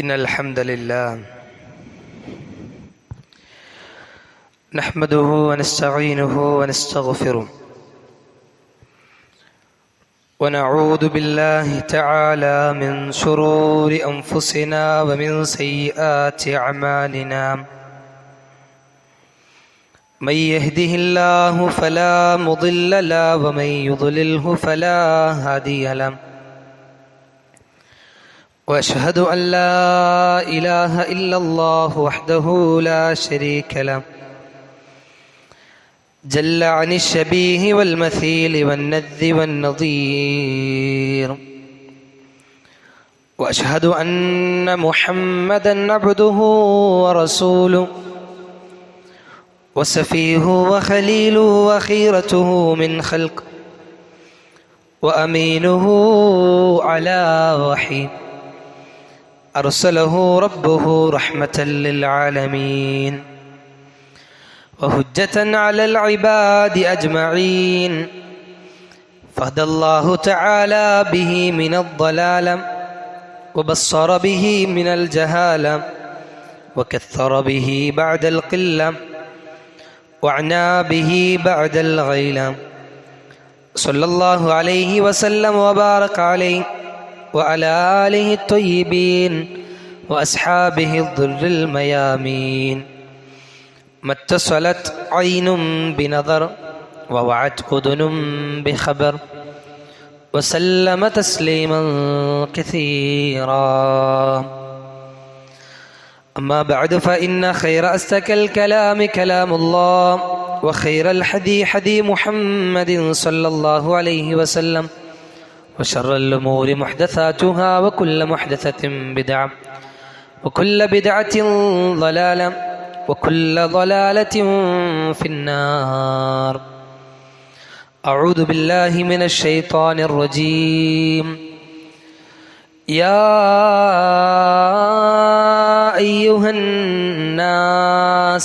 إن الحمد لله نحمده ونستعينه ونستغفره ونعوذ بالله تعالى من شرور أنفسنا ومن سيئات أعمالنا. من يهده الله فلا مضل له ومن يضلله فلا هادي له. وأشهد أن لا إله إلا الله وحده لا شريك له. جل عن الشبيه والمثيل والنذ والنظير. وأشهد أن محمدا عبده ورسوله. وسفيه وخليله وخيرته من خلق. وأمينه على وحي. أرسله ربه رحمة للعالمين وهجة على العباد أجمعين فهدى الله تعالى به من الضلال وبصر به من الجهالة وكثر به بعد القلة وعنى به بعد الغيلة صلى الله عليه وسلم وبارك عليه وعلى آله الطيبين وأصحابه الضر الميامين ما اتصلت عين بنظر ووعت أذن بخبر وسلم تسليما كثيرا. أما بعد فإن خير أستك الكلام كلام الله وخير الحدي حدي محمد صلى الله عليه وسلم. وشر الأمور محدثاتها وكل محدثة بدعة وكل بدعة ضلالة وكل ضلالة في النار. أعوذ بالله من الشيطان الرجيم. يا أيها الناس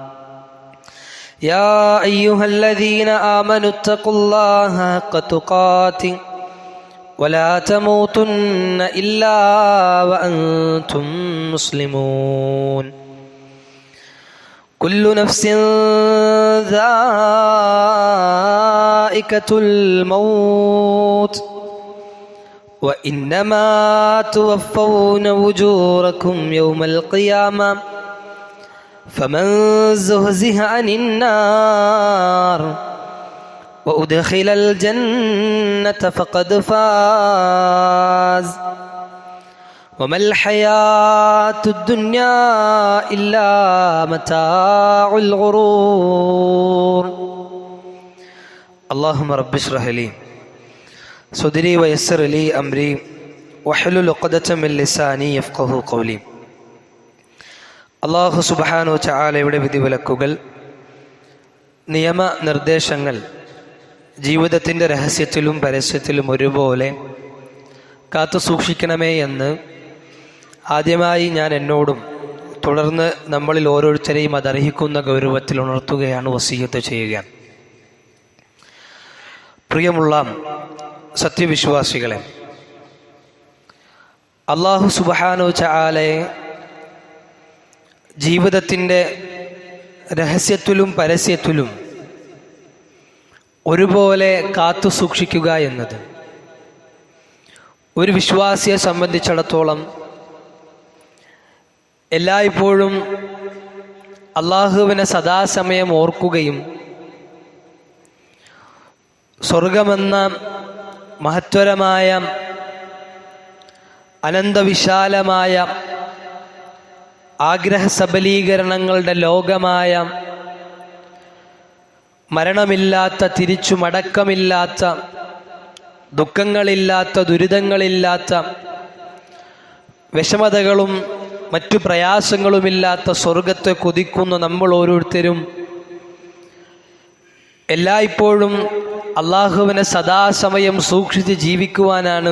يا أيها الذين آمنوا اتقوا الله حق تقاته ولا تموتن إلا وأنتم مسلمون. كل نفس ذائقة الموت وإنما توفون وجوركم يوم القيامة. فمن زهزه عن النار وأدخل الجنة فقد فاز. وما الحياة الدنيا إلا متاع الغرور. اللهم رب اشرح لي صدري ويسر لي أمري واحلل عقدة من لساني يفقه قولي. അള്ളാഹു സുബാനു ചാലയുടെ വിധിവിലക്കുകൾ നിയമ നിർദ്ദേശങ്ങൾ ജീവിതത്തിന്റെ രഹസ്യത്തിലും പരസ്യത്തിലും ഒരുപോലെ കാത്തു സൂക്ഷിക്കണമേ എന്ന് ആദ്യമായി ഞാൻ എന്നോടും തുടർന്ന് നമ്മളിൽ ഓരോരുത്തരെയും അതർഹിക്കുന്ന ഗൗരവത്തിൽ ഉണർത്തുകയാണ് വസീയത്ത് ചെയ്യുക പ്രിയമുള്ള സത്യവിശ്വാസികളെ അള്ളാഹു സുബാനു ചാലയെ ജീവിതത്തിന്റെ രഹസ്യത്തിലും പരസ്യത്തിലും ഒരുപോലെ കാത്തു സൂക്ഷിക്കുക എന്നത് ഒരു വിശ്വാസിയെ സംബന്ധിച്ചിടത്തോളം എല്ലായ്പ്പോഴും അള്ളാഹുവിനെ സദാസമയം ഓർക്കുകയും സ്വർഗമെന്ന മഹത്വരമായ അനന്തവിശാലമായ ആഗ്രഹ സബലീകരണങ്ങളുടെ ലോകമായ മരണമില്ലാത്ത തിരിച്ചു മടക്കമില്ലാത്ത ദുഃഖങ്ങളില്ലാത്ത ദുരിതങ്ങളില്ലാത്ത വിഷമതകളും മറ്റു പ്രയാസങ്ങളുമില്ലാത്ത സ്വർഗത്തെ കൊതിക്കുന്ന നമ്മൾ ഓരോരുത്തരും എല്ലായ്പ്പോഴും അള്ളാഹുവിനെ സദാസമയം സൂക്ഷിച്ച് ജീവിക്കുവാനാണ്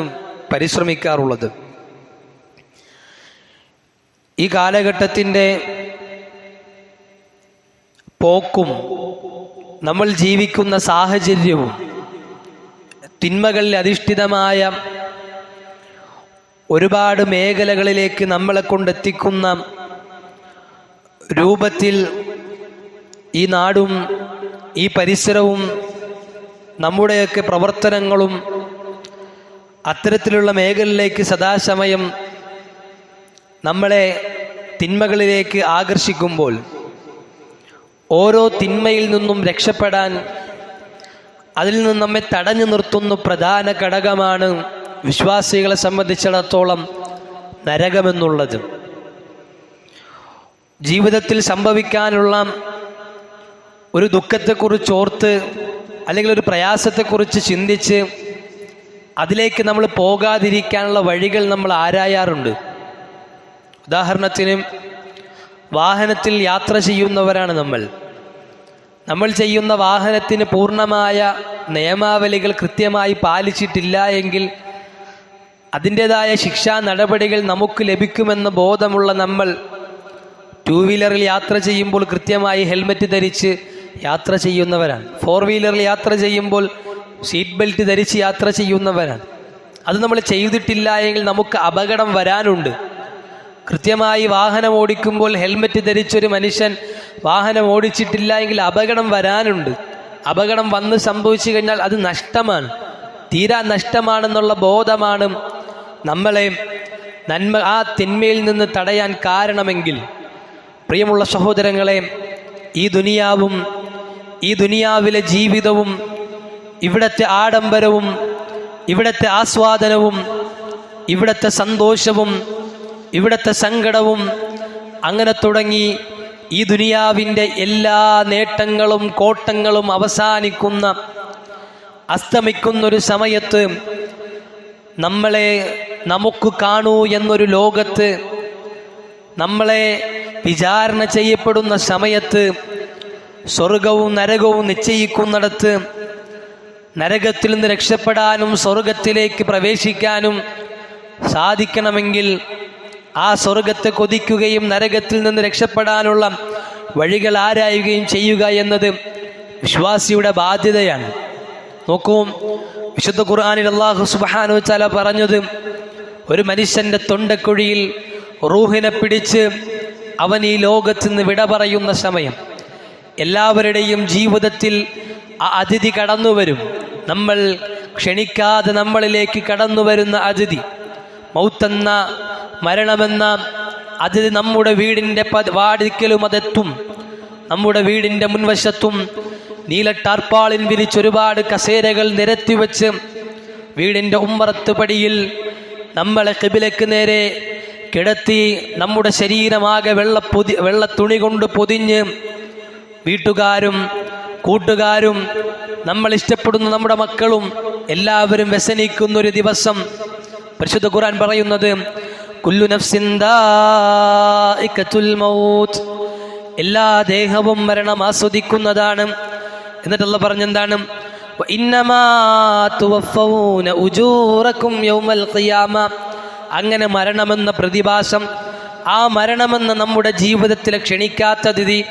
പരിശ്രമിക്കാറുള്ളത്. ഈ കാലഘട്ടത്തിന്റെ പോക്കും നമ്മൾ ജീവിക്കുന്ന സാഹചര്യവും തിന്മകളിൽ അധിഷ്ഠിതമായ ഒരുപാട് മേഖലകളിലേക്ക് നമ്മളെ കൊണ്ടെത്തിക്കുന്ന രൂപത്തിൽ ഈ നാടും ഈ പരിസരവും നമ്മുടെയൊക്കെ പ്രവർത്തനങ്ങളും അത്തരത്തിലുള്ള മേഖലയിലേക്ക് സദാസമയം നമ്മളെ തിന്മകളിലേക്ക് ആകർഷിക്കുമ്പോൾ ഓരോ തിന്മയിൽ നിന്നും രക്ഷപ്പെടാൻ അതിൽ നിന്ന് നമ്മെ തടഞ്ഞു നിർത്തുന്ന പ്രധാന ഘടകമാണ് വിശ്വാസികളെ സംബന്ധിച്ചിടത്തോളം നരകമെന്നുള്ളത്. ജീവിതത്തിൽ സംഭവിക്കാനുള്ള ഒരു ദുഃഖത്തെക്കുറിച്ച് ഓർത്ത് അല്ലെങ്കിൽ ഒരു പ്രയാസത്തെക്കുറിച്ച് ചിന്തിച്ച് അതിലേക്ക് നമ്മൾ പോകാതിരിക്കാനുള്ള വഴികൾ നമ്മൾ ആരായാറുണ്ട്? ഉദാഹരണത്തിന് വാഹനത്തിൽ യാത്ര ചെയ്യുന്നവരാണ് നമ്മൾ. നമ്മൾ ചെയ്യുന്ന വാഹനത്തിന് പൂർണമായ നിയമാവലികൾ കൃത്യമായി പാലിച്ചിട്ടില്ല എങ്കിൽ അതിന്റെതായ ശിക്ഷാ നടപടികൾ നമുക്ക് ലഭിക്കുമെന്ന ബോധമുള്ള നമ്മൾ ടൂ വീലറിൽ യാത്ര ചെയ്യുമ്പോൾ കൃത്യമായി ഹെൽമറ്റ് ധരിച്ച് യാത്ര ചെയ്യുന്നവരാണ്. ഫോർ വീലറിൽ യാത്ര ചെയ്യുമ്പോൾ സീറ്റ് ബെൽറ്റ് ധരിച്ച് യാത്ര ചെയ്യുന്നവരാണ്. അത് നമ്മൾ ചെയ്തിട്ടില്ല എങ്കിൽ നമുക്ക് അപകടം വരാനുണ്ട്. കൃത്യമായി വാഹനം ഓടിക്കുമ്പോൾ ഹെൽമറ്റ് ധരിച്ചൊരു മനുഷ്യൻ വാഹനം ഓടിച്ചിട്ടില്ല എങ്കിൽ അപകടം വരാനുണ്ട്. അപകടം വന്ന് സംഭവിച്ചു കഴിഞ്ഞാൽ അത് നഷ്ടമാണ്. തീരാ നഷ്ടമാണെന്നുള്ള ബോധമാണ് നമ്മളെ നന്മ ആ തിന്മയിൽ നിന്ന് തടയാൻ കാരണമെങ്കിൽ. പ്രിയമുള്ള സഹോദരങ്ങളെ ഈ ദുനിയാവും ഈ ദുനിയാവിലെ ജീവിതവും ഇവിടത്തെ ആഡംബരവും ഇവിടത്തെ ആസ്വാദനവും ഇവിടത്തെ സന്തോഷവും ഇവിടത്തെ സങ്കടവും അങ്ങനെ തുടങ്ങി ഈ ദുനിയാവിന്റെ എല്ലാ നേട്ടങ്ങളും കോട്ടങ്ങളും അവസാനിക്കുന്ന അസ്തമിക്കുന്നൊരു സമയത്ത് നമ്മളെ നമുക്ക് കാണൂ എന്നൊരു ലോകത്ത് നമ്മളെ വിചാരണ ചെയ്യപ്പെടുന്ന സമയത്ത് സ്വർഗവും നരകവും നിശ്ചയിക്കുന്നിടത്ത് നരകത്തിൽ നിന്ന് രക്ഷപ്പെടാനും സ്വർഗത്തിലേക്ക് പ്രവേശിക്കാനും സാധിക്കണമെങ്കിൽ ആ സ്വർഗത്തെ കൊതിക്കുകയും നരകത്തിൽ നിന്ന് രക്ഷപ്പെടാനുള്ള വഴികൾ ആരായുകയും ചെയ്യുക എന്നത് വിശ്വാസിയുടെ ബാധ്യതയാണ്. നോക്കൂ വിശുദ്ധ ഖുർആാനിൽ അള്ളാഹു സുബാനു ചല പറഞ്ഞത് ഒരു മനുഷ്യന്റെ തൊണ്ടക്കുഴിയിൽ റൂഹിനെ പിടിച്ച് അവൻ ഈ ലോകത്ത് നിന്ന് വിട പറയുന്ന സമയം. എല്ലാവരുടെയും ജീവിതത്തിൽ ആ അതിഥി കടന്നു വരും നമ്മൾ ക്ഷണിക്കാതെ നമ്മളിലേക്ക് കടന്നു വരുന്ന അതിഥി. മൗത്തെന്ന മരണമെന്ന അത് നമ്മുടെ വീടിന്റെ വാടിക്കലും അതെത്തും. നമ്മുടെ വീടിന്റെ മുൻവശത്തും നീല ടാർപ്പാളിൻ വിരിച്ച് ഒരുപാട് കസേരകൾ നിരത്തി വെച്ച് വീടിന്റെ ഉമ്മറത്ത് പടിയിൽ നമ്മളെ കിബിലക്ക് നേരെ കിടത്തി നമ്മുടെ ശരീരമാകെ വെള്ള പൊതി വെള്ള തുണി കൊണ്ട് പൊതിഞ്ഞ് വീട്ടുകാരും കൂട്ടുകാരും നമ്മൾ ഇഷ്ടപ്പെടുന്ന നമ്മുടെ മക്കളും എല്ലാവരും വ്യസനിക്കുന്നൊരു ദിവസം പരിശുദ്ധ ഖുർആൻ പറയുന്നത് കുല്ലു മൗത്ത്. എല്ലാ ദേഹവും മരണം ആസ്വദിക്കുന്നതാണ്. എന്നിട്ടുള്ള പറഞ്ഞെന്താണ്? അങ്ങനെ മരണമെന്ന പ്രതിഭാസം ആ മരണമെന്ന നമ്മുടെ ജീവിതത്തിലെ ക്ഷണിക്കാത്ത തിഥി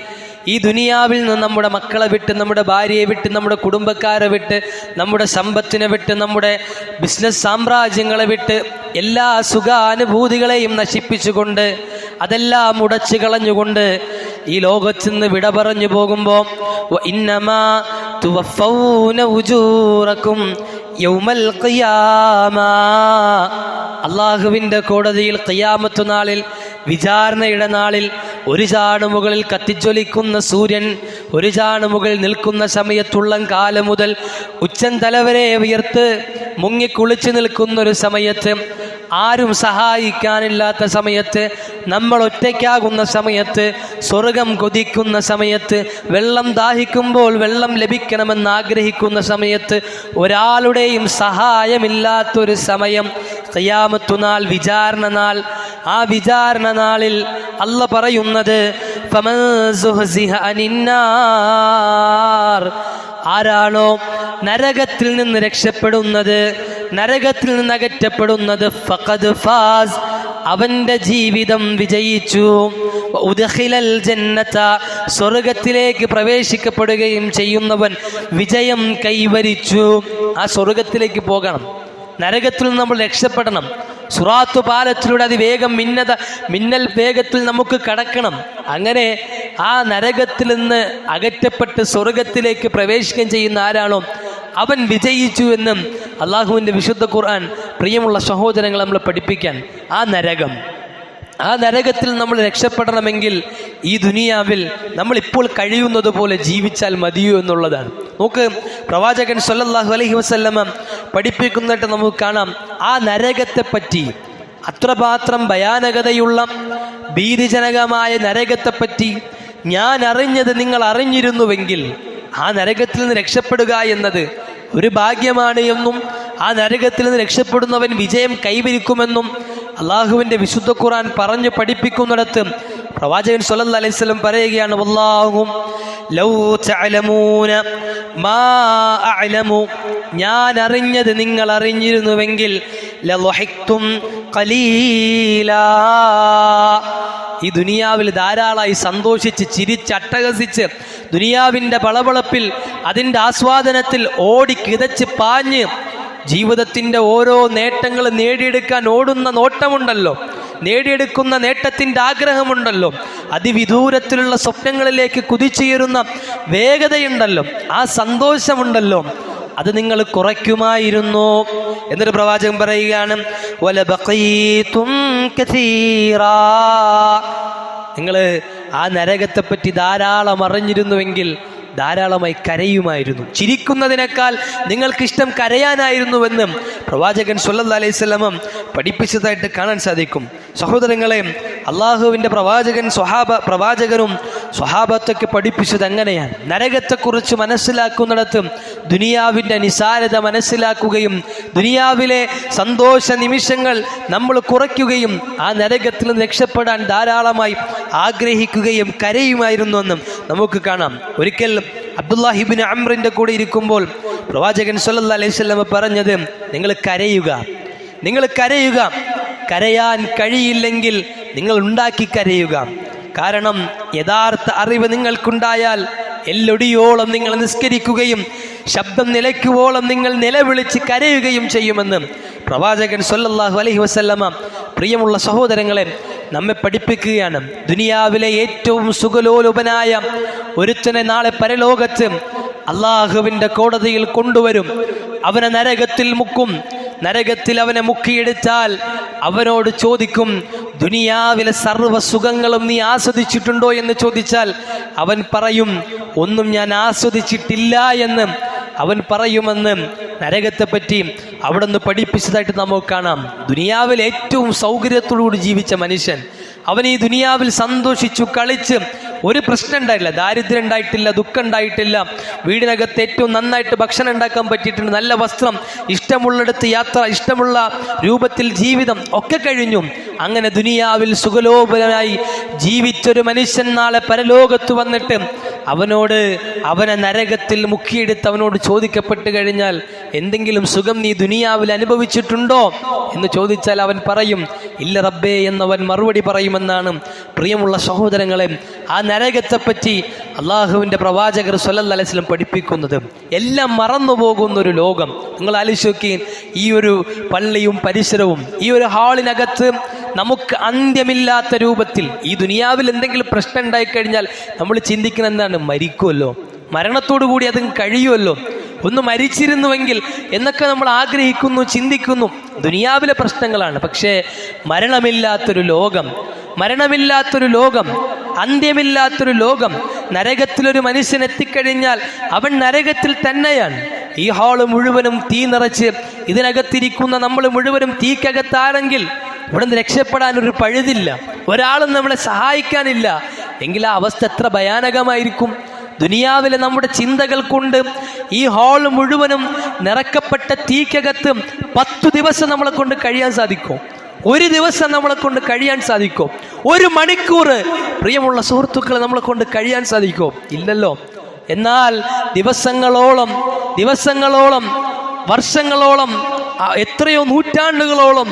ഈ ദുനിയാവിൽ നിന്ന് നമ്മുടെ മക്കളെ വിട്ട് നമ്മുടെ ഭാര്യയെ വിട്ട് നമ്മുടെ കുടുംബക്കാരെ വിട്ട് നമ്മുടെ സമ്പത്തിനെ വിട്ട് നമ്മുടെ ബിസിനസ് സാമ്രാജ്യങ്ങളെ വിട്ട് എല്ലാ സുഖാനുഭൂതികളെയും നശിപ്പിച്ചുകൊണ്ട് അതെല്ലാം ഉടച്ചു കളഞ്ഞുകൊണ്ട് ഈ ലോകത്ത് നിന്ന് വിട പറഞ്ഞു പോകുമ്പോൾ യൗമൽ ഖിയാമ. അള്ളാഹുവിന്റെ കോടതിയിൽ ഖിയാമത്തു നാളിൽ വിചാരണയുടെ നാളിൽ ഒരു ചാണ് മുകളിൽ കത്തിജ്വലിക്കുന്ന സൂര്യൻ ഒരു ചാണ് മുകളിൽ നിൽക്കുന്ന സമയത്തുള്ളം കാലം മുതൽ ഉച്ചൻ തലവരെ ഉയർത്ത് മുങ്ങിക്കുളിച്ചു നിൽക്കുന്ന ഒരു സമയത്ത് ആരും സഹായിക്കാനില്ലാത്ത സമയത്ത് നമ്മൾ ഒറ്റയ്ക്കാകുന്ന സമയത്ത് സ്വർഗം കൊതിക്കുന്ന സമയത്ത് വെള്ളം ദാഹിക്കുമ്പോൾ വെള്ളം ലഭിക്കണമെന്ന് ആഗ്രഹിക്കുന്ന സമയത്ത് ഒരാളുടെയും സഹായമില്ലാത്തൊരു സമയം ഖിയാമത്തുനാൾ വിചാരണ നാൾ ആ വിചാരണ നാളിൽ അല്ല പറയുന്നത് ആരാണോ നരകത്തിൽ നിന്ന് രക്ഷപ്പെടുന്നത് നരകത്തിൽ നിന്ന് അകറ്റപ്പെടുന്നത് ഫഖദ് ഫാസ്. അവന്റെ ജീവിതം വിജയിച്ചു. ഉദഖിലൽ ജന്നത സ്വർഗത്തിലേക്ക് പ്രവേശിക്കപ്പെടുകയും ചെയ്യുന്നവൻ വിജയം കൈവരിച്ചു. ആ സ്വർഗത്തിലേക്ക് പോകണം. നരകത്തിൽ നിന്ന് നമ്മൾ രക്ഷപ്പെടണം. സുറാത്തു പാലത്തിലൂടെ അതിവേഗം മിന്നത മിന്നൽ വേഗത്തിൽ നമുക്ക് കടക്കണം. അങ്ങനെ ആ നരകത്തിൽ നിന്ന് അകറ്റപ്പെട്ട് സ്വർഗത്തിലേക്ക് പ്രവേശിക്കുകയും ചെയ്യുന്ന ആരാണോ അവൻ വിജയിച്ചു എന്നും അള്ളാഹുവിന്റെ വിശുദ്ധ ഖുർആൻ പ്രിയമുള്ള സഹോദരങ്ങളെ നമ്മൾ പഠിപ്പിക്കാൻ ആ നരകം. ആ നരകത്തിൽ നമ്മൾ രക്ഷപ്പെടണമെങ്കിൽ ഈ ദുനിയാവിൽ നമ്മൾ ഇപ്പോൾ കഴിയുന്നത് പോലെ ജീവിച്ചാൽ മതിയോ എന്നുള്ളതാണ്. നോക്ക് പ്രവാചകൻ സല്ലല്ലാഹു അലഹി വസ്ല്ലമ പഠിപ്പിക്കുന്നിട്ട് നമുക്ക് കാണാം. ആ നരകത്തെ പറ്റി അത്രമാത്രം ഭയാനകതയുള്ള ഭീതിജനകമായ നരകത്തെപ്പറ്റി ഞാൻ അറിഞ്ഞത് നിങ്ങൾ അറിഞ്ഞിരുന്നുവെങ്കിൽ ആ നരകത്തിൽ നിന്ന് രക്ഷപ്പെടുക എന്നത് ഒരു ഭാഗ്യമാണ് എന്നും ആ നരകത്തിൽ നിന്ന് രക്ഷപ്പെടുന്നവൻ വിജയം കൈവരിക്കുമെന്നും അള്ളാഹുവിന്റെ വിശുദ്ധ ഖുറാൻ പറഞ്ഞു പഠിപ്പിക്കുന്നിടത്ത് പ്രവാചകൻ സല്ലല്ലാഹു അലൈഹി വസല്ലം പറയുകയാണ് വല്ലാഹും ലൗ തഅലമൂന മാ ഞാൻ അറിഞ്ഞത് നിങ്ങൾ അറിഞ്ഞിരുന്നുവെങ്കിൽ ഈ ദുനിയാവിൽ ധാരാളമായി സന്തോഷിച്ച് ചിരിച്ച് അട്ടഹസിച്ച് ദുനിയാവിന്റെ പളപളപ്പിൽ അതിന്റെ ആസ്വാദനത്തിൽ ഓടി കിതച്ച് പാഞ്ഞ് ജീവിതത്തിന്റെ ഓരോ നേട്ടങ്ങൾ നേടിയെടുക്കാൻ ഓടുന്ന നോട്ടമുണ്ടല്ലോ. നേടിയെടുക്കുന്ന നേട്ടത്തിന്റെ ആഗ്രഹമുണ്ടല്ലോ. അതിവിദൂരത്തിലുള്ള സ്വപ്നങ്ങളിലേക്ക് കുതിച്ചുയരുന്ന വേഗതയുണ്ടല്ലോ. ആ സന്തോഷമുണ്ടല്ലോ. അത് നിങ്ങൾ കുറയ്ക്കുമായിരുന്നു എന്നൊരു പ്രവാചകൻ പറയുകയാണ്. നിങ്ങൾ ആ നരകത്തെപ്പറ്റി ധാരാളം അറിഞ്ഞിരുന്നുവെങ്കിൽ ധാരാളമായി കരയുമായിരുന്നു. ചിരിക്കുന്നതിനേക്കാൾ നിങ്ങൾക്കിഷ്ടം കരയാനായിരുന്നുവെന്ന് പ്രവാചകൻ സല്ലല്ലാഹു അലൈഹി വസല്ലം പഠിപ്പിച്ചതായിട്ട് കാണാൻ സാധിക്കും. സഹോദരങ്ങളെ അള്ളാഹുവിന്റെ പ്രവാചകൻ സ്വഹാബ പ്രവാചകനും സ്വഹാബത്തൊക്കെ പഠിപ്പിച്ചത് അങ്ങനെയാണ് നരകത്തെക്കുറിച്ച് മനസ്സിലാക്കുന്നിടത്ത് ദുനിയാവിന്റെ നിസാരത മനസ്സിലാക്കുകയും ദുനിയാവിലെ സന്തോഷ നിമിഷങ്ങൾ നമ്മൾ കുറയ്ക്കുകയും ആ നരകത്തിൽ നിന്ന് രക്ഷപ്പെടാൻ ധാരാളമായി ആഗ്രഹിക്കുകയും കരയുമായിരുന്നുവെന്നും നമുക്ക് കാണാം. ഒരിക്കൽ അബ്ദുല്ലാഹിബിൻ അമ്രിന്റെ കൂടെ ഇരിക്കുമ്പോൾ പ്രവാചകൻ സല്ല അലൈഹി വസല്ലമ പറഞ്ഞത് നിങ്ങൾ കരയുക. നിങ്ങൾ കരയുക. കരയാൻ കഴിയില്ലെങ്കിൽ നിങ്ങൾ ഉണ്ടാക്കി കരയുക. കാരണം യഥാർത്ഥ അറിവ് നിങ്ങൾക്കുണ്ടായാൽ എല്ലൊടിയോളം നിങ്ങൾ നിസ്കരിക്കുകയും ശബ്ദം നിലയ്ക്കുവോളം നിങ്ങൾ നിലവിളിച്ച് കരയുകയും ചെയ്യുമെന്ന് പ്രവാചകൻ സൊല്ലാഹു അലഹി വസല്ലമ പ്രിയമുള്ള സഹോദരങ്ങളെ നമ്മെ പഠിപ്പിക്കുകയാണ്. ദുനിയാവിലെ ഏറ്റവും സുഖലോലുപനായ ഒരുത്തനെ നാളെ പരലോകത്ത് അള്ളാഹുവിന്റെ കോടതിയിൽ കൊണ്ടുവരും. അവനെ നരകത്തിൽ മുക്കും. നരകത്തിൽ അവനെ മുക്കിയെടുത്താൽ അവനോട് ചോദിക്കും ദുനിയാവിലെ സർവ സുഖങ്ങളും നീ ആസ്വദിച്ചിട്ടുണ്ടോ എന്ന് ചോദിച്ചാൽ അവൻ പറയും ഒന്നും ഞാൻ ആസ്വദിച്ചിട്ടില്ല എന്ന്. അവൻ പറയുമെന്ന് നരകത്തെപ്പറ്റി അവിടെ നിന്ന് പഠിപ്പിച്ചതായിട്ട് നമുക്ക് കാണാം. ദുനിയാവിൽ ഏറ്റവും സൗകര്യത്തോടുകൂടി ജീവിച്ച മനുഷ്യൻ അവൻ ഈ ദുനിയാവിൽ സന്തോഷിച്ചു കളിച്ച് ഒരു പ്രശ്നം ഉണ്ടായില്ല ദാരിദ്ര്യം ഉണ്ടായിട്ടില്ല ദുഃഖം ഉണ്ടായിട്ടില്ല. വീടിനകത്ത് ഏറ്റവും നന്നായിട്ട് ഭക്ഷണം ഉണ്ടാക്കാൻ പറ്റിയിട്ടുണ്ട്. നല്ല വസ്ത്രം ഇഷ്ടമുള്ളിടത്ത് യാത്ര ഇഷ്ടമുള്ള രൂപത്തിൽ ജീവിതം ഒക്കെ കഴിഞ്ഞു. അങ്ങനെ ദുനിയാവിൽ സുഖലോപനായി ജീവിച്ചൊരു മനുഷ്യൻ നാളെ പരലോകത്ത് വന്നിട്ട് അവനോട് അവനെ നരകത്തിൽ മുക്കിയെടുത്ത് അവനോട് ചോദിക്കപ്പെട്ട് കഴിഞ്ഞാൽ എന്തെങ്കിലും സുഖം നീ ദുനിയാവിൽ അനുഭവിച്ചിട്ടുണ്ടോ എന്ന് ചോദിച്ചാൽ അവൻ പറയും ഇല്ല റബ്ബേ എന്നവൻ മറുപടി പറയുമെന്നാണ്. പ്രിയമുള്ള സഹോദരങ്ങളെ ആ നരകത്തെപ്പറ്റി അള്ളാഹുവിന്റെ പ്രവാചകർ വസല്ലം പഠിപ്പിക്കുന്നത് എല്ലാം മറന്നു പോകുന്ന ഒരു ലോകം. നിങ്ങൾ ആലോചിച്ച് ഈ ഒരു പള്ളിയും പരിസരവും ഈ ഒരു ഹാളിനകത്ത് നമുക്ക് അന്ത്യമില്ലാത്ത രൂപത്തിൽ ഈ ദുനിയാവിൽ എന്തെങ്കിലും പ്രശ്നം ഉണ്ടായിക്കഴിഞ്ഞാൽ നമ്മൾ ചിന്തിക്കുന്ന എന്താണ്? മരിക്കുമല്ലോ മരണത്തോടുകൂടി അത് കഴിയുമല്ലോ ഒന്ന് മരിച്ചിരുന്നുവെങ്കിൽ എന്നൊക്കെ നമ്മൾ ആഗ്രഹിക്കുന്നു ചിന്തിക്കുന്നു. ദുനിയാവിലെ പ്രശ്നങ്ങളാണ്. പക്ഷേ മരണമില്ലാത്തൊരു ലോകം മരണമില്ലാത്തൊരു ലോകം അന്ത്യമില്ലാത്തൊരു ലോകം നരകത്തിലൊരു മനുഷ്യൻ എത്തിക്കഴിഞ്ഞാൽ അവൻ നരകത്തിൽ തന്നെയാണ്. ഈ ഹാൾ മുഴുവനും തീ നിറച്ച് ഇതിനകത്തിരിക്കുന്ന നമ്മൾ മുഴുവനും തീക്കകത്താണെങ്കിൽ ഇവിടെ നിന്ന് രക്ഷപ്പെടാൻ ഒരു പഴുതില്ല. ഒരാളും നമ്മളെ സഹായിക്കാനില്ല. എങ്കിൽ ആ അവസ്ഥ എത്ര ഭയാനകമായിരിക്കും. ദുനിയാവിലെ നമ്മുടെ ചിന്തകൾ കൊണ്ട് ഈ ഹാൾ മുഴുവനും നിറക്കപ്പെട്ട തീക്കകത്ത് പത്തു ദിവസം നമ്മളെ കൊണ്ട് കഴിയാൻ സാധിക്കും? ഒരു ദിവസം നമ്മളെ കൊണ്ട് കഴിയാൻ സാധിക്കും? ഒരു മണിക്കൂർ പ്രിയമുള്ള സുഹൃത്തുക്കളെ നമ്മളെ കൊണ്ട് കഴിയാൻ സാധിക്കും? ഇല്ലല്ലോ. എന്നാൽ ദിവസങ്ങളോളം ദിവസങ്ങളോളം വർഷങ്ങളോളം എത്രയോ നൂറ്റാണ്ടുകളോളം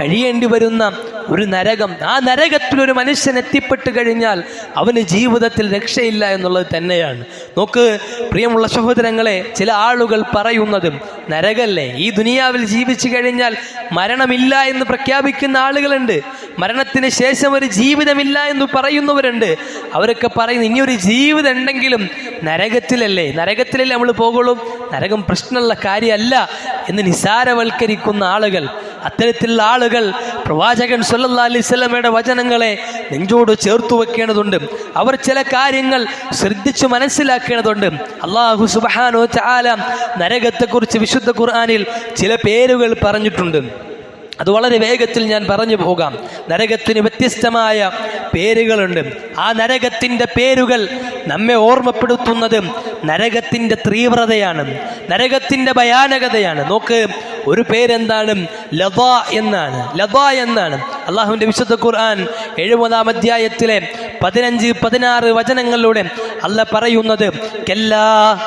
കഴിയേണ്ടി വരുന്ന ഒരു നരകം ആ നരകത്തിൽ ഒരു മനുഷ്യൻ എത്തിപ്പെട്ട് കഴിഞ്ഞാൽ അവന് ജീവിതത്തിൽ രക്ഷയില്ല എന്നുള്ളത് തന്നെയാണ്. നോക്ക് പ്രിയമുള്ള സഹോദരങ്ങളെ ചില ആളുകൾ പറയുന്നതും നരകല്ലേ? ഈ ദുനിയാവിൽ ജീവിച്ചു കഴിഞ്ഞാൽ മരണമില്ല എന്ന് പ്രഖ്യാപിക്കുന്ന ആളുകളുണ്ട്. മരണത്തിന് ശേഷം ഒരു ജീവിതമില്ല എന്ന് പറയുന്നവരുണ്ട്. അവരൊക്കെ പറയുന്നു ഇനിയൊരു ജീവിതം ഉണ്ടെങ്കിലും നരകത്തിലല്ലേ? നരകത്തിലല്ലേ നമ്മൾ പോകുള്ളൂ? നരകം പ്രശ്നമുള്ള കാര്യമല്ല എന്ന് നിസാരവൽക്കരിക്കുന്ന ആളുകൾ അത്തരത്തിലുള്ള ആളുകൾ പ്രവാചകൻ സല്ലല്ലാഹു അലൈഹി വസല്ലമയുടെ വചനങ്ങളെ നെഞ്ചോട് ചേർത്തു വെക്കേണ്ടതുണ്ട്. അവർ ചില കാര്യങ്ങൾ ശ്രദ്ധിച്ചു മനസ്സിലാക്കേണ്ടതുണ്ട്. അള്ളാഹു സുബാനോ ചാല നരകത്തെക്കുറിച്ച് വിശുദ്ധ ഖുർആാനിൽ ചില പേരുകൾ പറഞ്ഞിട്ടുണ്ട്. അത് വളരെ വേഗത്തിൽ ഞാൻ പറഞ്ഞു പോകാം. നരകത്തിന് വ്യത്യസ്തമായ പേരുകളുണ്ട്. ആ നരകത്തിന്റെ പേരുകൾ നമ്മെ ഓർമ്മപ്പെടുത്തുന്നത് നരകത്തിന്റെ തീവ്രതയാണ്. നരകത്തിന്റെ ഭയാനകതയാണ്. നോക്ക് ഒരു പേരെന്താണ്? ലത എന്നാണ്. ലത എന്നാണ്. അള്ളാഹുവിന്റെ വിശുദ്ധ ഖുർആൻ എഴുപതാം അധ്യായത്തിലെ പതിനഞ്ച് പതിനാറ് വചനങ്ങളിലൂടെ അല്ല പറയുന്നത് കെല്ലാ.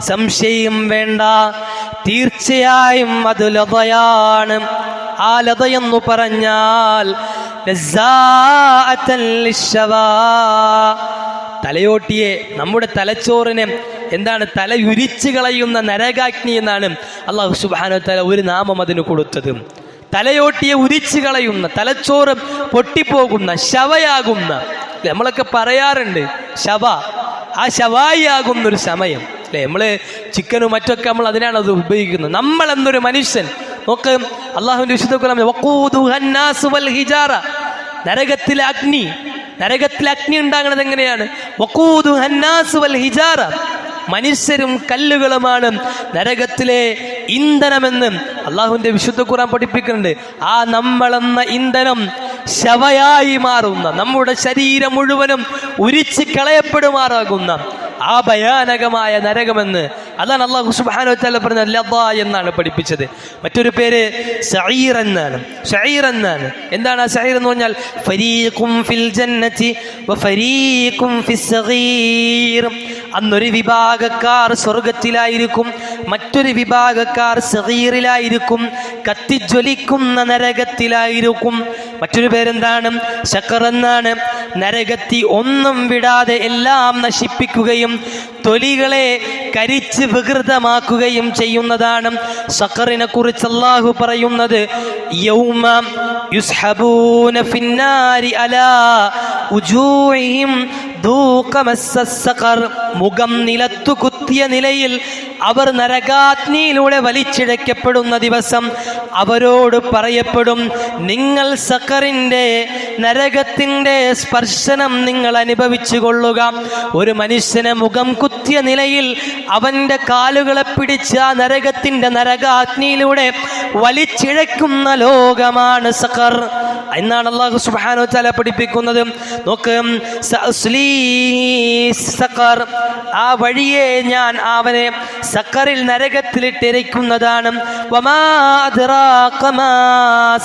സംശയം വേണ്ട. തീർച്ചയായും അത് ലതയാണ്. ആ ലതയെന്നു പറഞ്ഞാൽ. തലയോട്ടിയെ നമ്മുടെ തലച്ചോറിനെ എന്താണ് തലയുരിച്ചു കളയുന്ന നരകാഗ്നി എന്നാണ് അള്ളാഹു സുബാനോ തല ഒരു നാമം അതിന് കൊടുത്തത്. തലയോട്ടിയെ ഉദിച്ചു കളയുന്ന തലച്ചോറ് പൊട്ടിപ്പോകുന്ന ശവയാകുന്ന നമ്മളൊക്കെ പറയാറുണ്ട് ശവ ആ ശവായിയാകുന്ന ഒരു സമയം അല്ലേ നമ്മൾ ചിക്കനും മറ്റൊക്കെ നമ്മൾ അതിനാണ് അത് ഉപയോഗിക്കുന്നത് നമ്മൾ എന്നൊരു മനുഷ്യൻ നോക്ക് അള്ളാഹുവിന്റെ വിശുദ്ധ. നരകത്തിലെ അഗ്നി നരകത്തിലെ അഗ്നി ഉണ്ടാകുന്നത് എങ്ങനെയാണ് ഹിജാറ. മനുഷ്യരും കല്ലുകളുമാണ് നരകത്തിലെ ഇന്ധനമെന്ന് അള്ളാഹുവിന്റെ വിശുദ്ധ ഖുറാൻ പഠിപ്പിക്കുന്നുണ്ട്. ആ നമ്മളെന്ന ഇന്ധനം ശവയായി മാറുന്ന നമ്മുടെ ശരീരം മുഴുവനും ഉരിച്ച് കളയപ്പെടുമാറാകുന്ന ആ ഭയാനകമായ നരകമെന്ന് അതാണ് അള്ളാഹു സുബാനോ തല പറഞ്ഞ ലബ എന്നാണ് പഠിപ്പിച്ചത്. മറ്റൊരു പേര് സഈർ എന്നാണ്. ഷൈർ എന്നാണ്. എന്താണ് ആ സഈർ എന്ന് പറഞ്ഞാൽ? ഫരീഖും ഫിൽ ജന്നതി വ ഫരീഖും ഫിസ് അന്നൊരു വിഭാഗക്കാർ സ്വർഗത്തിലായിരിക്കും മറ്റൊരു വിഭാഗക്കാർ സഹീറിലായിരിക്കും കത്തിജ്വലിക്കുന്ന നരകത്തിലായിരിക്കും. മറ്റൊരു പേരെന്താണ്? ശക്കറെന്നാണ് നരകത്തി ഒന്നും വിടാതെ എല്ലാം നശിപ്പിക്കുകയും തൊലികളെ കരിച്ച് വികൃതമാക്കുകയും ചെയ്യുന്നതാണ് സക്കറിനെ കുറിച്ച് അള്ളാഹു പറയുന്നത്. യൗമ യുസ്ഹബൂന ഫിന്നാരി അലാ ഉജൂഹിം. മുഖം നിലത്തു കുത്തിയ നിലയിൽ അവർ നരകാഗ്നിയിലൂടെ വലിച്ചിഴക്കപ്പെടുന്ന ദിവസം അവരോട് പറയപ്പെടും നിങ്ങൾ സക്കറിന്റെ നരകത്തിന്റെ സ്പർശനം നിങ്ങൾ അനുഭവിച്ചു കൊള്ളുക ഒരു മനുഷ്യനെ മുഖം കുത്തിയ നിലയിൽ അവന്റെ കാലുകളെ പിടിച്ച നരകത്തിന്റെ നരകാഗ്നിയിലൂടെ വലിച്ചിഴക്കുന്ന ലോകമാണ് സക്കർ എന്നാണ് അള്ളാഹു സുബ്ഹാനഹു വ തആല പഠിപ്പിക്കുന്നത്. നോക്ക് സഖർ ആ വഴിയെ ഞാൻ അവനെ സക്കറിൽ നരകത്തിലിട്ടിരിക്കുന്നതാണ്.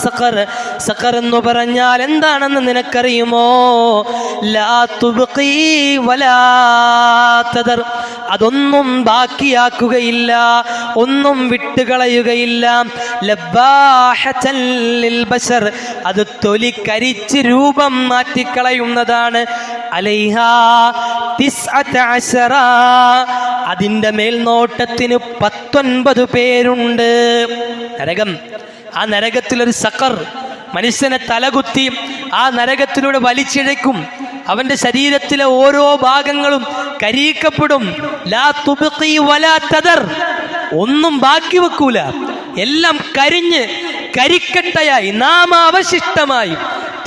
സക്കർ. സഖർ എന്ന് പറഞ്ഞാൽ എന്താണെന്ന് നിനക്കറിയുമോ? ലാ അതൊന്നും ബാക്കിയാക്കുകയില്ല ഒന്നും വിട്ടുകളയുകയില്ല. ബശർ. അത് തൊലി കരിച്ച് രൂപം മാറ്റിക്കളയുന്നതാണ്. അലൈഹ അതിന്റെ മേൽനോട്ടത്തിന് പത്തൊൻപത് പേരുണ്ട്. നരകം. ആ നരകത്തിലൊരു സക്കർ മനുഷ്യനെ തലകുത്തി ആ നരകത്തിലൂടെ വലിച്ചിഴയ്ക്കും. അവന്റെ ശരീരത്തിലെ ഓരോ ഭാഗങ്ങളും കരീക്കപ്പെടും ലാ വലാ തദർ. ഒന്നും ബാക്കി വെക്കൂല. എല്ലാം കരിഞ്ഞ് കരിക്കട്ടയായി നാമാവശിഷ്ടമായി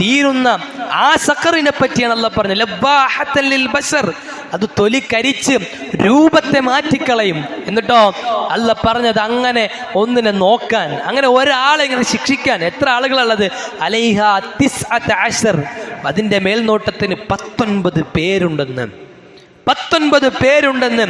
തീരുന്ന ആ സക്കറിനെ പറ്റിയാണ് അല്ല പറഞ്ഞത് അത് തൊലി കരിച്ച് രൂപത്തെ മാറ്റിക്കളയും. എന്നിട്ടോ അല്ല പറഞ്ഞത് അങ്ങനെ ഒന്നിനെ നോക്കാൻ അങ്ങനെ ഒരാളെ ഇങ്ങനെ ശിക്ഷിക്കാൻ. എത്ര ആളുകളുള്ളത് അലൈഹ തിസ് അശർ. അതിന്റെ മേൽനോട്ടത്തിന് പത്തൊൻപത് പേരുണ്ടെന്ന്. പത്തൊൻപത് പേരുണ്ടെന്ന്.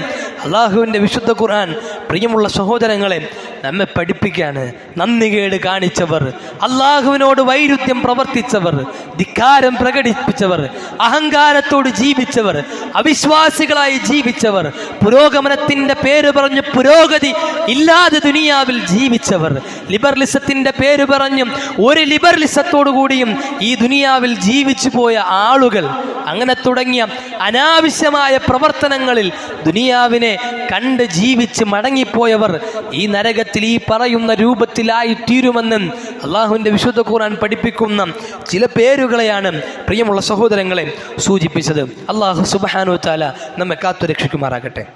അള്ളാഹുവിന്റെ വിശുദ്ധ ഖുർആൻ. പ്രിയമുള്ള സഹോദരങ്ങളെ നമ്മെ പഠിപ്പിക്കാണ് നന്ദികേട് കാണിച്ചവർ അള്ളാഹുവിനോട് വൈരുദ്ധ്യം പ്രവർത്തിച്ചവർ ധിക്കാരം പ്രകടിപ്പിച്ചവർ അഹങ്കാരത്തോട് ജീവിച്ചവർ അവിശ്വാസികളായി ജീവിച്ചവർ പുരോഗമനത്തിന്റെ പേര് പറഞ്ഞ് പുരോഗതി ഇല്ലാതെ ദുനിയാവിൽ ജീവിച്ചവർ ലിബറലിസത്തിന്റെ പേര് പറഞ്ഞും ഒരു ലിബറലിസത്തോടു കൂടിയും ഈ ദുനിയാവിൽ ജീവിച്ചു പോയ ആളുകൾ. അങ്ങനെ തുടങ്ങിയ അനാവശ്യമായ പ്രവർത്തനങ്ങളിൽ ദുനിയാവിനെ കണ്ട് ജീവിച്ച് മടങ്ങിപ്പോയവർ ഈ നരകത്തിൽ ഈ പറയുന്ന രൂപത്തിലായി തീരുമെന്ന് അള്ളാഹുവിന്റെ വിശുദ്ധ ഖുർആൻ പഠിപ്പിക്കുന്ന ചില പേരുകളെയാണ് പ്രിയമുള്ള സഹോദരങ്ങളെ സൂചിപ്പിച്ചത്. അള്ളാഹു സുബാനു താല നമ്മെ കാത്തു രക്ഷിക്കുമാറാകട്ടെ.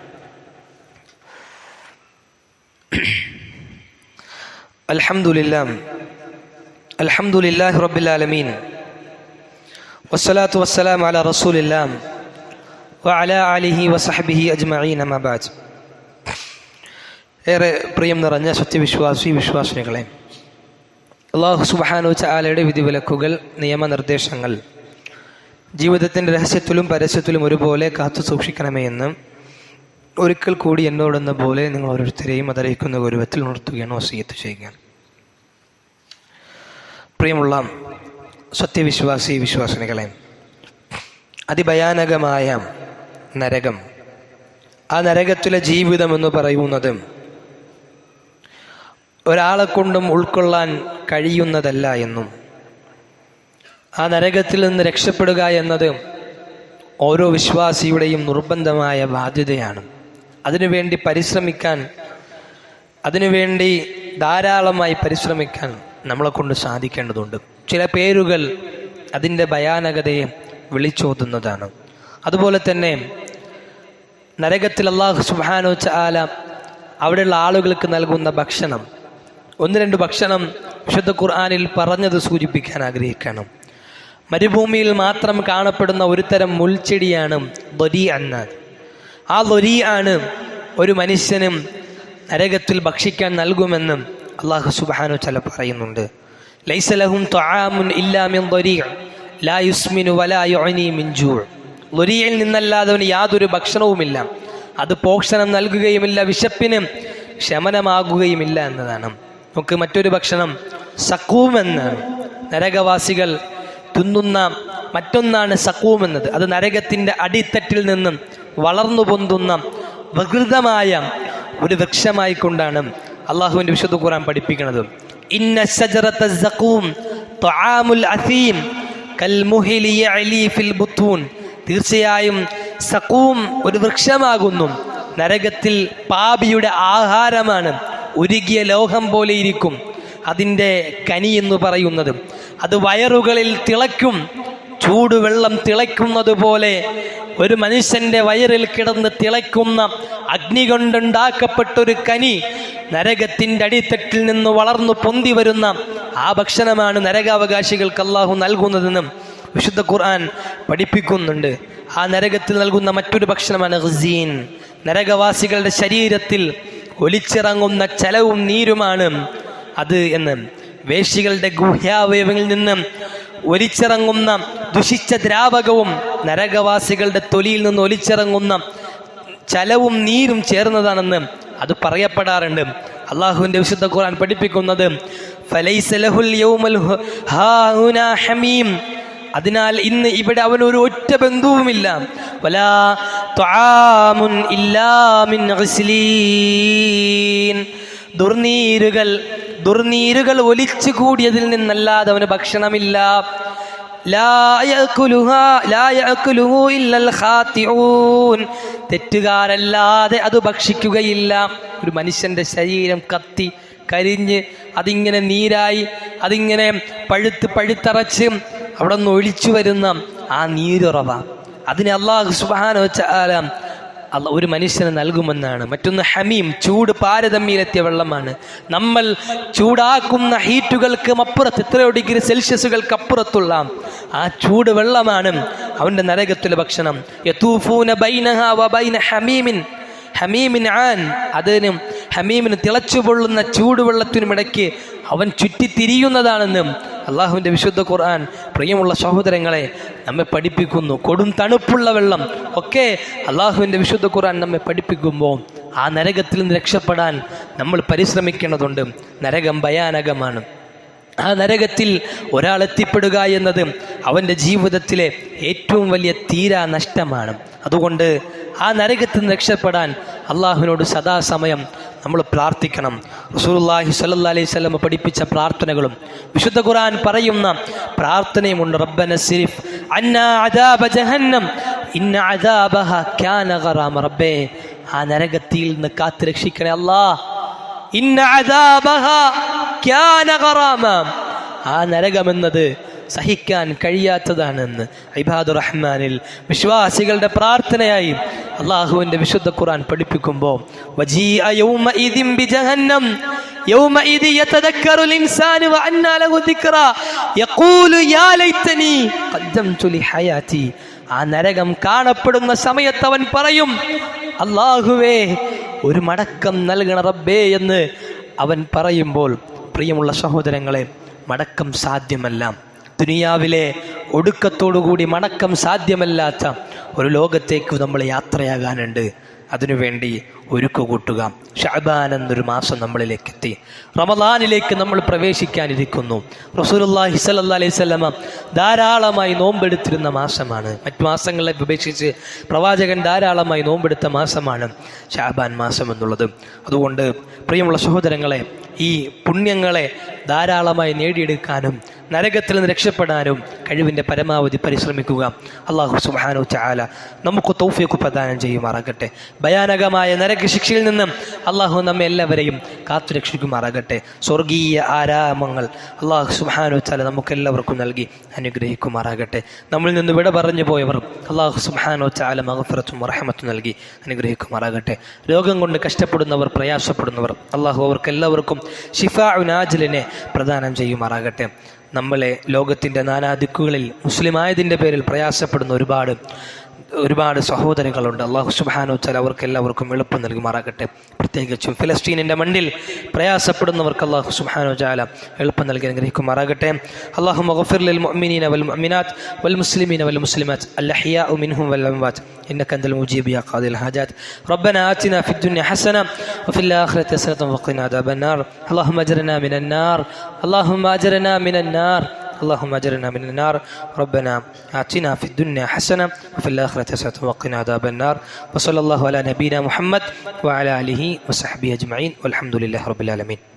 അലഹമുല്ലാം അൽഹംദുലില്ലാഹി റബ്ബിൽ ആലമീൻ. വസ്സലാത്തു വസ്സലാം അല റസൂലില്ലാം അജ്മഈൻ അമാ ബഅദ്. ഏറെ പ്രിയം നിറഞ്ഞ സത്യവിശ്വാസി വിശ്വാസികളെ അള്ളാഹു സുബാനു ചാലയുടെ വിധിവിലക്കുകൾ നിയമനിർദ്ദേശങ്ങൾ ജീവിതത്തിന്റെ രഹസ്യത്തിലും പരസ്യത്തിലും ഒരുപോലെ കാത്തു സൂക്ഷിക്കണമേ എന്ന് ഒരിക്കൽ കൂടി എന്നോടെന്ന പോലെ നിങ്ങൾ ഓരോരുത്തരെയും അതറിയിക്കുന്ന ഗൗരവത്തിൽ ഉണർത്തുകയാണ് വസീയത്ത് ചെയ്യുക പ്രിയമുള്ള സത്യവിശ്വാസി വിശ്വാസിനികളെ അതിഭയാനകമായ നരകം ആ നരകത്തിലെ ജീവിതം എന്ന് പറയുന്നത് ഒരാളെ കൊണ്ടും ഉൾക്കൊള്ളാൻ കഴിയുന്നതല്ല എന്നും ആ നരകത്തിൽ നിന്ന് രക്ഷപ്പെടുക എന്നത് ഓരോ വിശ്വാസിയുടെയും നിർബന്ധമായ ബാധ്യതയാണ്. അതിനുവേണ്ടി പരിശ്രമിക്കാൻ അതിനുവേണ്ടി ധാരാളമായി പരിശ്രമിക്കാൻ നമ്മളെ കൊണ്ട് സാധിക്കേണ്ടതുണ്ട്. ചില പേരുകൾ അതിന്റെ ഭയാനകതയെ വിളിച്ചോതുന്നതാണ്. അതുപോലെ തന്നെ നരകത്തിൽ അള്ളാഹു സുബാനോ ചാല അവിടെയുള്ള ആളുകൾക്ക് നൽകുന്ന ഭക്ഷണം ഒന്ന് രണ്ട് ഭക്ഷണം വിശുദ്ധ ഖുർആാനിൽ പറഞ്ഞത് സൂചിപ്പിക്കാൻ ആഗ്രഹിക്കണം. മരുഭൂമിയിൽ മാത്രം കാണപ്പെടുന്ന ഒരു തരം മുൾച്ചെടിയാണ് ദൊരി അന്ന. ആ ദൊരി ആണ് ഒരു മനുഷ്യനും നരകത്തിൽ ഭക്ഷിക്കാൻ നൽകുമെന്നും അള്ളാഹു സുബാനു ചല പറയുന്നുണ്ട്. ലൈസലഹും തൊഴാമുൻ ഇല്ലാ മിൻ ളരീ ലാ യുസ്മിനു ജൂഅ് ലൊരിയിൽ നിന്നല്ലാതെ അവന് യാതൊരു ഭക്ഷണവുമില്ല. അത് പോഷണം നൽകുകയുമില്ല വിശപ്പിന് ശമനമാകുകയുമില്ല എന്നതാണ്. നമുക്ക് മറ്റൊരു ഭക്ഷണം സക്കൂം എന്ന് നരകവാസികൾ തിന്നുന്ന മറ്റൊന്നാണ് സക്കൂം എന്നത്. അത് നരകത്തിന്റെ അടിത്തട്ടിൽ നിന്നും വളർന്നു പൊന്തുന്ന വികൃതമായ ഒരു വൃക്ഷമായിക്കൊണ്ടാണ് അള്ളാഹുവിന്റെ വിശുദ്ധ ഖുറാൻ പഠിപ്പിക്കുന്നത്. ഇന്ന ശജറത്ത സഖൂം ബുത്തൂൻ തീർച്ചയായും സഖൂം ഒരു വൃക്ഷമാകുന്നു. നരകത്തിൽ പാപിയുടെ ആഹാരമാണ് ഉരുകിയ ലോഹം പോലെ ഇരിക്കും അതിന്റെ കനി എന്ന് പറയുന്നത്. അത് വയറുകളിൽ തിളയ്ക്കും ചൂടുവെള്ളം തിളയ്ക്കുന്നത് പോലെ ഒരു മനുഷ്യന്റെ വയറിൽ കിടന്ന് തിളയ്ക്കുന്ന അഗ്നി കൊണ്ടുണ്ടാക്കപ്പെട്ടൊരു കനി നരകത്തിന്റെ അടിത്തട്ടിൽ നിന്ന് വളർന്നു പൊന്തി വരുന്ന ആ ഭക്ഷണമാണ് നരകാവകാശികൾക്ക് അള്ളാഹു നൽകുന്നതെന്നും വിശുദ്ധ ഖുർആൻ പഠിപ്പിക്കുന്നുണ്ട്. ആ നരകത്തിൽ നൽകുന്ന മറ്റൊരു ഭക്ഷണമാണ് ഹസീൻ നരകവാസികളുടെ ശരീരത്തിൽ ഒലിച്ചിറങ്ങുന്ന ചലവും നീരുമാണ് അത് എന്ന്. വേശികളുടെ ഗുഹ്യാവയവങ്ങളിൽ നിന്ന് ഒലിച്ചിറങ്ങുന്ന ദുഷിച്ച ദ്രാവകവും നരകവാസികളുടെ തൊലിയിൽ നിന്ന് ഒലിച്ചിറങ്ങുന്ന ചലവും നീരും ചേർന്നതാണെന്ന് അത് പറയപ്പെടാറുണ്ട്. അള്ളാഹുവിന്റെ വിശുദ്ധ ഖുർആൻ പഠിപ്പിക്കുന്നത് ഫലൈസലഹുൽ ഹമീം അതിനാൽ ഇന്ന് ഇവിടെ അവൻ ഒരു ഒറ്റ ബന്ധുവുമില്ല. ദുർനീരുകൾ ദുർനീരുകൾ ഒലിച്ചു കൂടിയതിൽ നിന്നല്ലാതെ അവന് ഭക്ഷണമില്ല. തെറ്റുകാരല്ലാതെ അത് ഭക്ഷിക്കുകയില്ല. ഒരു മനുഷ്യന്റെ ശരീരം കത്തി കരിഞ്ഞ് അതിങ്ങനെ നീരായി അതിങ്ങനെ പഴുത്ത് പഴുത്തറച്ച് അവിടെ നിന്ന് ഒഴിച്ചു വരുന്ന ആ നീരുറവ. അതിനെ അള്ളാഹു സുബാന വെച്ച അല്ല ഒരു മനുഷ്യന് നൽകുമെന്നാണ്. മറ്റൊന്ന് ഹമീം ചൂട് പാരതമ്യയിലെത്തിയ വെള്ളമാണ്. നമ്മൾ ചൂടാക്കുന്ന ഹീറ്റുകൾക്ക് അപ്പുറത്ത് എത്രയോ ഡിഗ്രി സെൽഷ്യസുകൾക്ക് അപ്പുറത്തുള്ള ആ ചൂട് വെള്ളമാണ് അവന്റെ നരകത്തിലെ ഭക്ഷണം. ഹമീമിൻ ആൻ അതിനും ഹമീമിന് തിളച്ചു പൊള്ളുന്ന ചൂടുവെള്ളത്തിനും ഇടയ്ക്ക് അവൻ ചുറ്റിത്തിരിയുന്നതാണെന്നും അള്ളാഹുവിന്റെ വിശുദ്ധ ഖുർആൻ പ്രിയമുള്ള സഹോദരങ്ങളെ നമ്മെ പഠിപ്പിക്കുന്നു. കൊടും തണുപ്പുള്ള വെള്ളം ഒക്കെ അള്ളാഹുവിന്റെ വിശുദ്ധ ഖുർആൻ നമ്മെ പഠിപ്പിക്കുമ്പോൾ ആ നരകത്തിൽ നിന്ന് രക്ഷപ്പെടാൻ നമ്മൾ പരിശ്രമിക്കേണ്ടതുണ്ട്. നരകം ഭയാനകമാണ്. ആ നരകത്തിൽ ഒരാൾ എത്തിപ്പെടുക എന്നത് അവന്റെ ജീവിതത്തിലെ ഏറ്റവും വലിയ തീരാ നഷ്ടമാണ്. അതുകൊണ്ട് ആ നരകത്തിൽ നിന്ന് രക്ഷപ്പെടാൻ അള്ളാഹുവിനോട് സദാസമയം നമ്മൾ പ്രാർത്ഥിക്കണം. റസൂലുള്ളാഹി സ്വല്ലല്ലാഹി അലൈഹി വസല്ലം പഠിപ്പിച്ച പ്രാർത്ഥനകളും വിശുദ്ധ ഖുർആൻ പറയുന്ന പ്രാർത്ഥനയുമുണ്ട്. റബ്ബന സിരിഫ് ജഹന്നം ഇന്ന റബ്ബേ. ആ നരകത്തിൽ നിന്ന് കാത്തു രക്ഷിക്കണേ അല്ലാ ഇന്ന ആ നരകമെന്നത് സഹിക്കാൻ കഴിയാത്തതാണെന്ന് ഇബാദുർ റഹ്മാനിൽ വിശ്വാസികളുടെ പ്രാർത്ഥനയായി അള്ളാഹുവിൻ്റെ വിശുദ്ധ ഖുർആൻ പഠിപ്പിക്കുമ്പോൾ വജീഅ യൗമഇദിൻ ബിജഹന്നം يومئذ يتذكر الإنسان وأنى له ذكرى يقول يا ليتني قدمت لحياتي ആ നരകം കാണപ്പെടുന്ന സമയത്ത് അവൻ പറയും അള്ളാഹുവേ ഒരു മടക്കം നൽകണ റബ്ബേ എന്ന് അവൻ പറയുമ്പോൾ പ്രിയമുള്ള സഹോദരങ്ങളെ മടക്കം സാധ്യമല്ല. ദുനിയാവിലെ ഒടുക്കത്തോടുകൂടി മടക്കം സാധ്യമല്ലാത്ത ഒരു ലോകത്തേക്ക് നമ്മൾ യാത്രയാകാനുണ്ട്. അതിനുവേണ്ടി ഒരുക്കു കൂട്ടുക. ഷഅബാൻ എന്നൊരു മാസം നമ്മളിലേക്ക് എത്തി റമദാനിലേക്ക് നമ്മൾ പ്രവേശിക്കാനിരിക്കുന്നു. റസൂലുള്ളാഹി സ്വല്ലല്ലാഹി അലൈഹി വസല്ലമ ധാരാളമായി നോമ്പെടുത്തിരുന്ന മാസമാണ്. മറ്റു മാസങ്ങളെ അപേക്ഷിച്ച് പ്രവാചകൻ ധാരാളമായി നോമ്പെടുത്ത മാസമാണ് ഷാബാൻ മാസം എന്നുള്ളത്. അതുകൊണ്ട് പ്രിയമുള്ള സഹോദരങ്ങളെ ഈ പുണ്യങ്ങളെ ധാരാളമായി നേടിയെടുക്കാനും നരകത്തിൽ നിന്ന് രക്ഷപ്പെടാനും കഴിവിന്റെ പരമാവധി പരിശ്രമിക്കുക. അള്ളാഹു സുബാനു ചാല നമുക്ക് തൗഫീഖ് പ്രദാനം ചെയ്യുമാറാകട്ടെ. ഭയാനകമായ നരകശിക്ഷയിൽ നിന്നും അള്ളാഹു നമ്മെ എല്ലാവരെയും കാത്തുരക്ഷിക്കുമാറാകട്ടെ സ്വർഗീയ ആരാമങ്ങൾ അള്ളാഹു സുഹാനു ചാല നമുക്കെല്ലാവർക്കും നൽകി അനുഗ്രഹിക്കുമാറാകട്ടെ. നമ്മളിൽ നിന്ന് വിട പറഞ്ഞു പോയവർ അള്ളാഹു സുഹാനു ചാല മഹഫറത്തും റഹമത്തും നൽകി അനുഗ്രഹിക്കുമാറാകട്ടെ. രോഗം കൊണ്ട് കഷ്ടപ്പെടുന്നവർ പ്രയാസപ്പെടുന്നവർ അള്ളാഹു അവർക്ക് എല്ലാവർക്കും ഉനാജലിനെ പ്രദാനം ചെയ്യുമാറാകട്ടെ. നമ്മളെ ലോകത്തിന്റെ നാനാ ദിക്കുകളിൽ മുസ്ലിമായതിന്റെ പേരിൽ പ്രയാസപ്പെടുന്ന ഒരുപാട് ഒരുപാട് സഹോദരങ്ങളുണ്ട് അള്ളാഹു സുബാനു വച്ചാൽ അവർക്ക് എല്ലാവർക്കും എളുപ്പം നൽകുമാറാകട്ടെ പ്രത്യേകിച്ചും ഫിലസ്തീനിൻ്റെ മണ്ണിൽ പ്രയാസപ്പെടുന്നവർക്ക് അള്ളാഹു സുബാനു ചാല എളുപ്പം നൽകി അനുഗ്രഹിക്കുമാറാകട്ടെ അള്ളാഹു മഗഫിർലിൽ മുഅ്മിനീന വൽ മുഅ്മിനാത്ത് വൽ മുസ്ലിമീന വൽ മുസ്ലിമാത്ത് الأحياء منهم والأموات إنك أنت المجيب يا قاضي الحاجات ربنا آتنا في الدنيا حسنة وفي الآخرة حسنة وقنا عذاب النار اللهم أجرنا من النار اللهم أجرنا من النار اللهم اجرنا من النار. ربنا آتنا في الدنيا حسنة وفي الآخرة حسنة وقنا عذاب النار. وصلى الله على نبينا محمد وعلى آله وصحبه أجمعين والحمد لله رب العالمين.